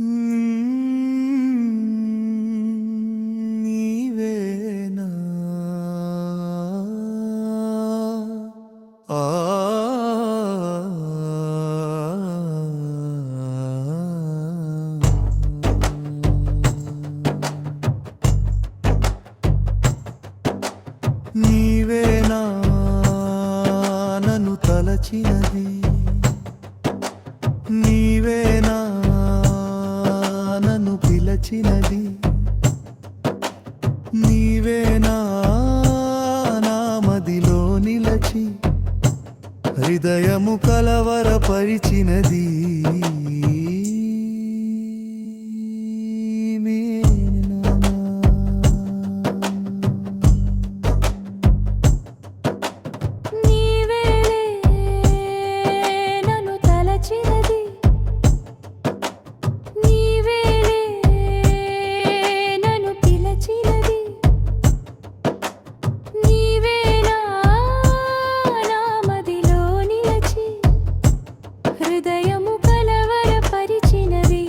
నీవేనా? ఆ. నీవేనా? నన్ను తలచినది. నీవేనా? నన్ను నీవే నీవేనా నా మదిలో నిలచి హృదయము కలవరపరిచినది. హృదయము కలవరపరిచినది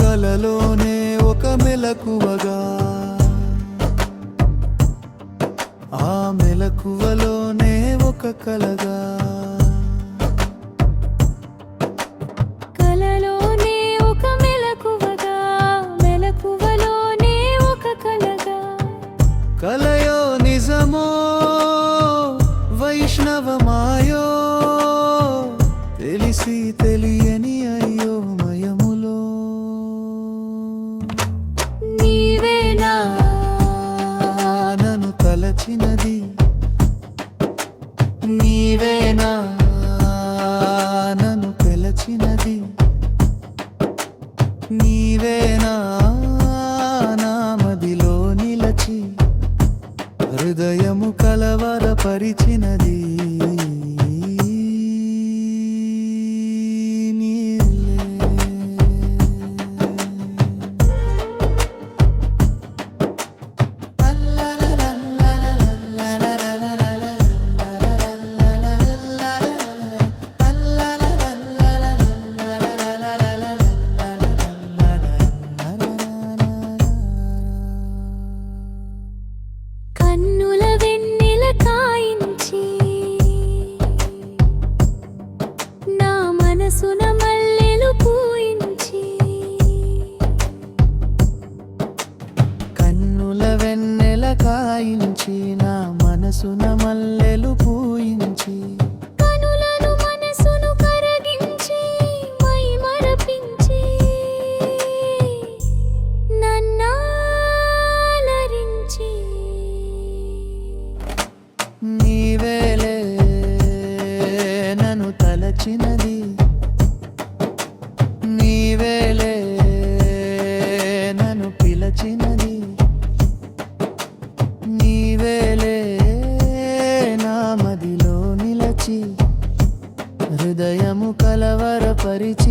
కలలోనే ఒక మెలకువగా ఆ మెలకువలోనే ఒక కలగా. వైష్ణవమాయో? తెలిసి తెలియని అయ్యో మయములో. నీవేనా? నన్ను తలచినది. నీవేనా? నన్ను పిలచినది. నీవేనా? పరిచినది. పల్లెలు పూయించి కనులను మనసును కరగించి మై నన్నాలరించి. నీవేలే నన్ను తలచినది what it